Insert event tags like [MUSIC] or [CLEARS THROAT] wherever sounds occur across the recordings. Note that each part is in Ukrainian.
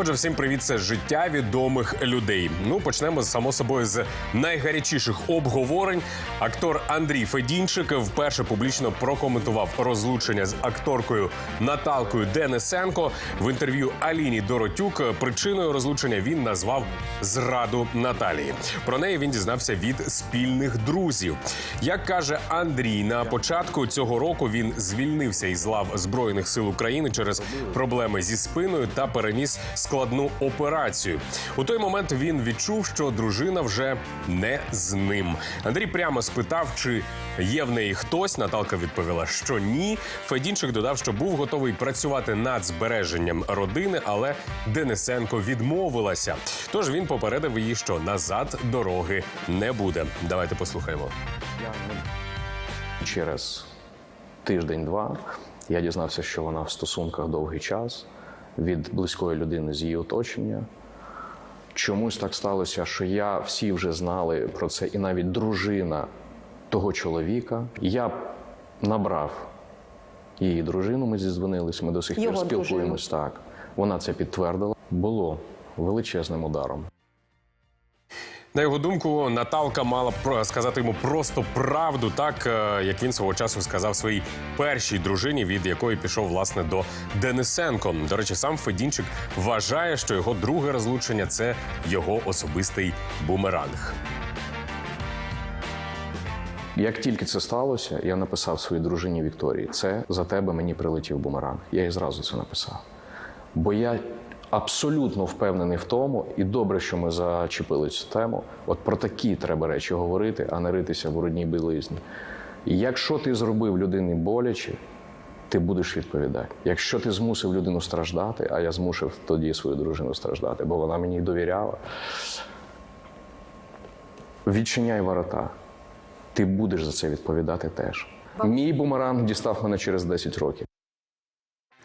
Отже, всім привіт, це життя відомих людей. Ну почнемо само собою з найгарячіших обговорень. Актор Андрій Федінчик вперше публічно прокоментував розлучення з акторкою Наталкою Денисенко в інтерв'ю Аліні Доротюк. Причиною розлучення він назвав зраду Наталії. Про неї він дізнався від спільних друзів. Як каже Андрій, на початку цього року він звільнився із лав збройних сил України через проблеми зі спиною та переніс складну операцію. У той момент він відчув, що дружина вже не з ним. Андрій прямо спитав, чи є в неї хтось. Наталка відповіла, що ні. Федінчик додав, що був готовий працювати над збереженням родини, але Денисенко відмовилася. Тож він попередив її, що назад дороги не буде. Давайте послухаємо. Через тиждень-два я дізнався, що вона в стосунках довгий час від близької людини з її оточення. Чомусь так сталося, що я всі вже знали про це, і навіть дружина того чоловіка. Я набрав її дружину, ми зізвонились, ми до сих пір спілкуємось так. Вона це підтвердила. Було величезним ударом. На його думку, Наталка мала про- сказати йому просто правду, так е, як він свого часу сказав своїй першій дружині, від якої пішов власне до Денисенко. До речі, сам Федінчик вважає, що його друге розлучення це його особистий бумеранг. Як тільки це сталося, я написав своїй дружині Вікторії: це за тебе мені прилетів бумеранг. Я їй зразу це написав. Бо я абсолютно впевнений в тому, і добре, що ми зачепили цю тему. От про такі треба речі говорити, а не ритися в брудній білизні. І якщо ти зробив людині боляче, ти будеш відповідати. Якщо ти змусив людину страждати, а я змусив тоді свою дружину страждати, бо вона мені довіряла. Відчиняй ворота. Ти будеш за це відповідати теж. Мій бумеранг дістав мене через 10 років.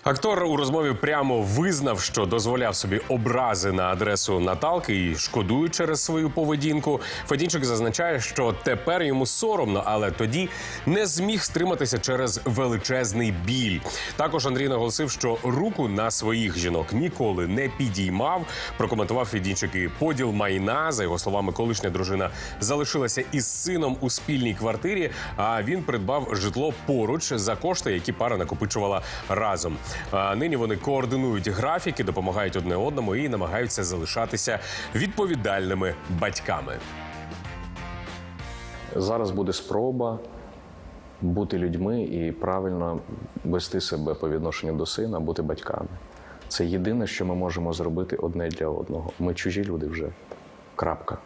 Актор у розмові прямо визнав, що дозволяв собі образи на адресу Наталки і шкодує через свою поведінку. Федінчик зазначає, що тепер йому соромно, але тоді не зміг стриматися через величезний біль. Також Андрій наголосив, що руку на своїх жінок ніколи не підіймав. Прокоментував Федінчик і поділ майна. За його словами, колишня дружина залишилася із сином у спільній квартирі. А він придбав житло поруч за кошти, які пара накопичувала разом. Нині вони координують графіки, допомагають одне одному і намагаються залишатися відповідальними батьками. Зараз буде спроба бути людьми і правильно вести себе по відношенню до сина, бути батьками. Це єдине, що ми можемо зробити одне для одного. Ми чужі люди вже. Крапка.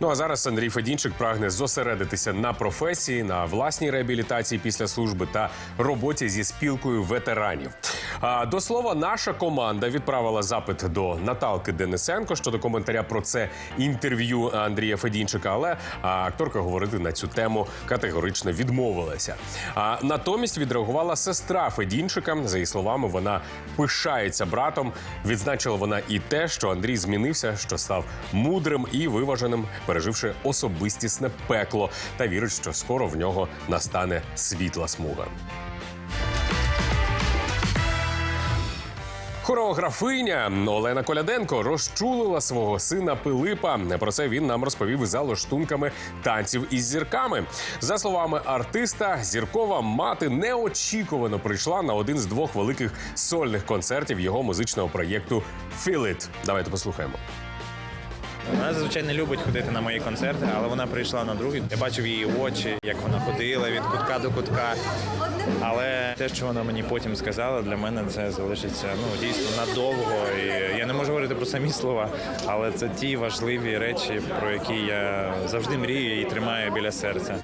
Ну а зараз Андрій Федінчик прагне зосередитися на професії, на власній реабілітації після служби та роботі зі спілкою ветеранів. До слова, наша команда відправила запит до Наталки Денисенко щодо коментаря про це інтерв'ю Андрія Федінчика, але акторка говорити на цю тему категорично відмовилася. А натомість відреагувала сестра Федінчика. За її словами, вона пишається братом. Відзначила вона і те, що Андрій змінився, що став мудрим і виваженим, переживши особистісне пекло, та вірить, що скоро в нього настане світла смуга. Хореографиня Олена Коляденко розчулила свого сина Пилипа. Про це він нам розповів за лоштунками танців із зірками. За словами артиста, зіркова мати неочікувано прийшла на один з двох великих сольних концертів його музичного проєкту «Feel It». Давайте послухаємо. Вона зазвичай не любить ходити на мої концерти, але вона прийшла на другий. Я бачив її очі, як вона ходила від кутка до кутка. Але те, що вона мені потім сказала, для мене це залишиться ну дійсно надовго. І я не можу говорити про самі слова, але це ті важливі речі, про які я завжди мрію і тримаю біля серця.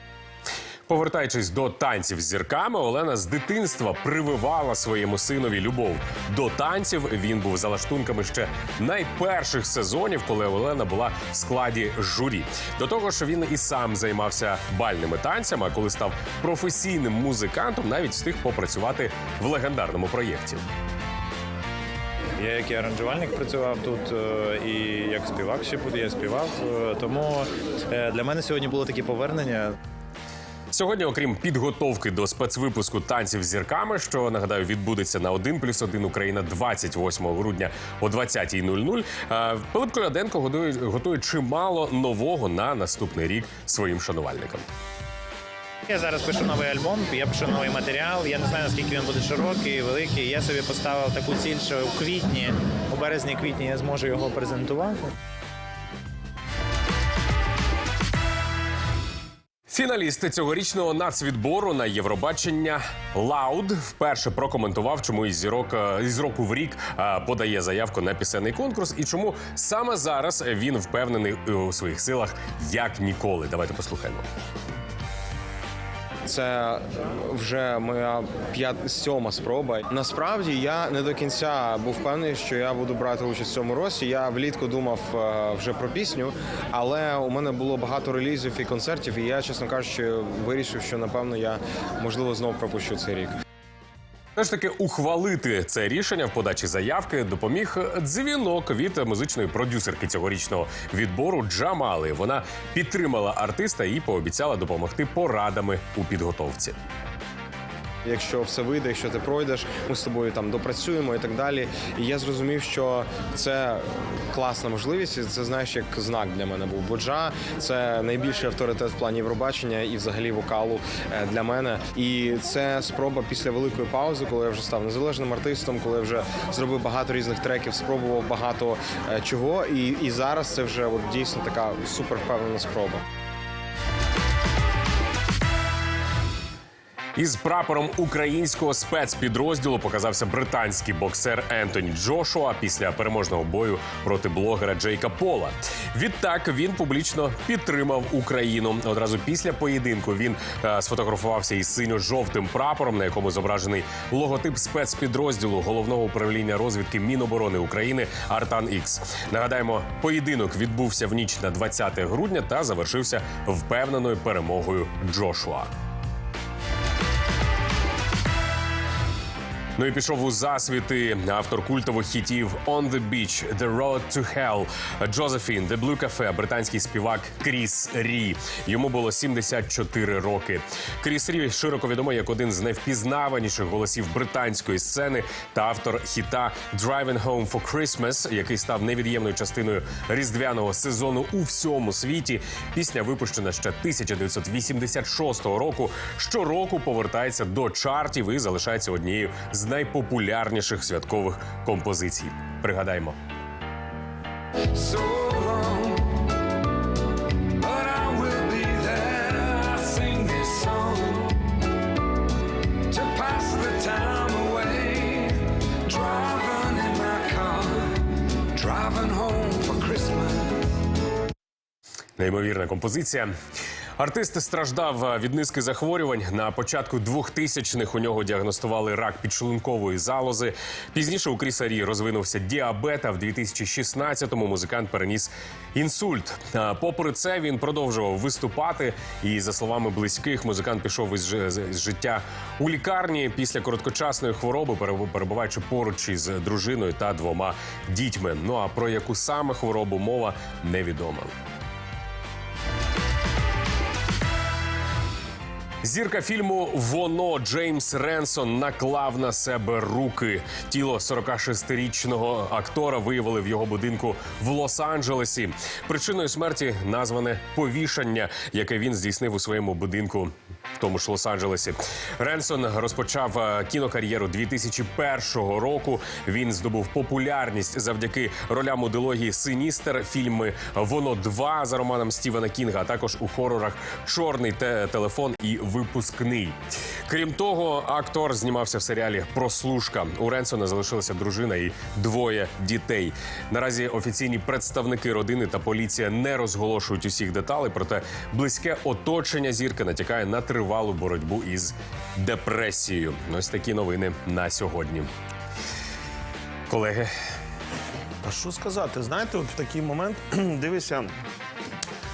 Повертаючись до танців з зірками, Олена з дитинства прививала своєму синові любов до танців. Він був за лаштунками ще найперших сезонів, коли Олена була в складі журі. До того ж, він і сам займався бальними танцями. А коли став професійним музикантом, навіть встиг попрацювати в легендарному проєкті. Я як і аранжувальник працював тут, е, і як співак ще буду, я співав. Е, Тому е, для мене сьогодні було таке повернення. Сьогодні, окрім підготовки до спецвипуску танців з зірками, що нагадаю відбудеться на 1 плюс 1 Україна 28 грудня о 20.00, е, Пилип Коляденко готує, готує чимало нового на наступний рік своїм шанувальникам. Я зараз пишу новий альбом, я пишу новий матеріал. Я не знаю, наскільки він буде широкий, великий. Я собі поставив таку ціль, що у квітні, у березні-квітні я зможу його презентувати. Фіналісти цьогорічного нацвідбору на Євробачення Лауд вперше прокоментував, чому із зірок е, із року в рік е, подає заявку на пісенний конкурс, і чому саме зараз він впевнений у своїх силах як ніколи. Давайте послухаємо. Це вже моя п'ят сьома спроба. Насправді я не до кінця був впевнений, що я буду брати участь в цьому році. Я влітку думав е, вже про пісню, але у мене було багато релізів і концертів, і я, чесно кажучи, вирішив, що напевно я можливо знов пропущу цей рік. Все ж таки ухвалити це рішення в подачі заявки допоміг дзвінок від музичної продюсерки цьогорічного відбору Джамали. Вона підтримала артиста і пообіцяла допомогти порадами у підготовці. Якщо все вийде, якщо ти пройдеш, ми з тобою там допрацюємо і так далі. І я зрозумів, що це класна можливість. і Це знаєш, як знак для мене був. Боджа це найбільший авторитет в плані Євробачення і взагалі вокалу е, для мене. І це спроба після великої паузи, коли я вже став незалежним артистом, коли я вже зробив багато різних треків, спробував багато е, чого. І, і зараз це вже от дійсно така супер впевнена спроба. Із прапором українського спецпідрозділу показався британський боксер Ентоні Джошуа після переможного бою проти блогера Джейка Пола. Відтак він публічно підтримав Україну. Одразу після поєдинку він е, сфотографувався із синьо-жовтим прапором, на якому зображений логотип спецпідрозділу головного управління розвідки Міноборони України Артан Ікс. Нагадаємо, поєдинок відбувся в ніч на 20 грудня та завершився впевненою перемогою Джошуа. Ну і пішов у засвіти автор культових хітів «On the Beach», «The Road to Hell», «Josephine», «The Blue Cafe», британський співак Кріс Рі. Йому було 74 роки. Кріс Рі широко відомий як один з найвпізнаваніших голосів британської сцени та автор хіта «Driving Home for Christmas», який став невід'ємною частиною різдвяного сезону у всьому світі. Пісня випущена ще 1986 року. Щороку повертається до чартів і залишається однією з найпопулярніших святкових композицій. Christmas. Неймовірна композиція. Артист страждав е, від низки захворювань. На початку 2000-х у нього діагностували рак підшлункової залози. Пізніше у Кріса Рі розвинувся діабет. А в 2016-му музикант переніс інсульт. Попри це він продовжував виступати. І за словами близьких, музикант пішов із життя у лікарні після короткочасної хвороби, перебуваючи поруч із дружиною та двома дітьми. Ну а про яку саме хворобу мова невідомо. Зірка фільму Воно Джеймс Ренсон наклав на себе руки. Тіло 46-річного актора виявили в його будинку в Лос-Анджелесі. Причиною смерті назване повішання, яке він здійснив у своєму будинку. В тому ж Лос-Анджелесі Ренсон розпочав е, кінокар'єру 2001 року. Він здобув популярність завдяки ролям у дилогії Синістер, фільми Воно 2 за романом Стівена Кінга, а також у хорорах Чорний те- телефон і випускний. Крім того, актор знімався в серіалі Прослушка. У Ренсона залишилася дружина і двоє дітей. Наразі офіційні представники родини та поліція не розголошують усіх деталей, проте близьке оточення зірки натякає на тривогу тривалу боротьбу із депресією. Ось такі новини на сьогодні. Колеги, А що сказати? Знаєте, от в такий момент [CLEARS THROAT] дивися,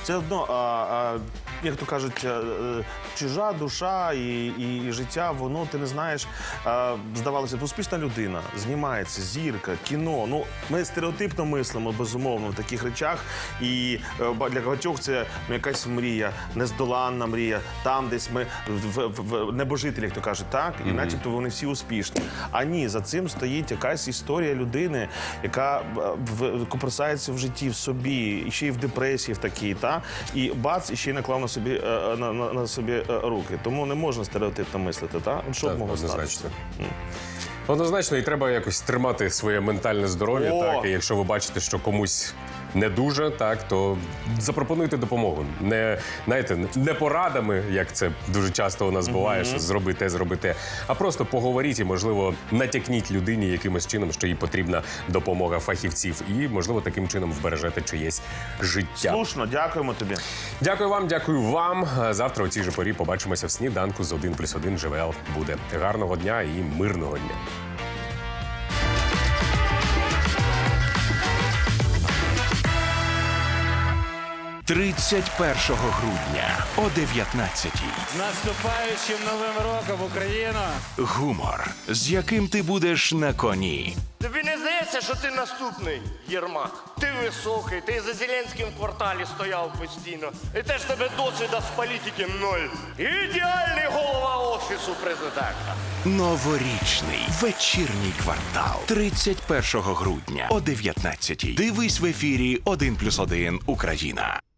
це одно, а, а, як то кажуть, е, е, чужа душа і, і, і життя, воно ти не знаєш. Здавалося б, успішна людина знімається, зірка, кіно. Ну, ми стереотипно мислимо, безумовно, в таких речах. І е, для багатьох це ну, якась мрія, нездоланна мрія. Там десь ми в, в, в небожителі, як то кажуть, так? І начебто вони всі успішні. А ні, за цим стоїть якась історія людини, яка е, в, копирсається в житті, в собі, і ще й в депресії в такій, та? І бац, і ще й наклав на собі, е, на, на, на собі е, руки. Тому не можна стереотипно мислити, та? Що б могло однозначно. статися? Однозначно, і треба якось тримати своє ментальне здоров'я. Так, і якщо ви бачите, що комусь не дуже, так то запропонуйте допомогу. Не знаєте, не порадами, як це дуже часто у нас буває, що зроби те, зроби те, а просто поговоріть і, можливо, натякніть людині якимось чином, що їй потрібна допомога фахівців, і можливо таким чином вбережете чиєсь життя. Слушно, дякуємо тобі. Дякую вам, дякую вам. Завтра у цій же порі побачимося в сніданку з 1 плюс 1 ЖВЛ. Буде гарного дня і мирного дня. – 31 грудня о 19-й. З наступаючим новим роком Україна! Гумор, з яким ти будеш на коні. Тобі не здається, що ти наступний Єрмак? Ти високий, ти за Зеленським кварталі стояв постійно. І теж тебе досвіда в політики ноль. Ідеальний голова офісу президента. Новорічний вечірній квартал. 31 грудня о 19-й. Дивись в ефірі 1+,1 Україна.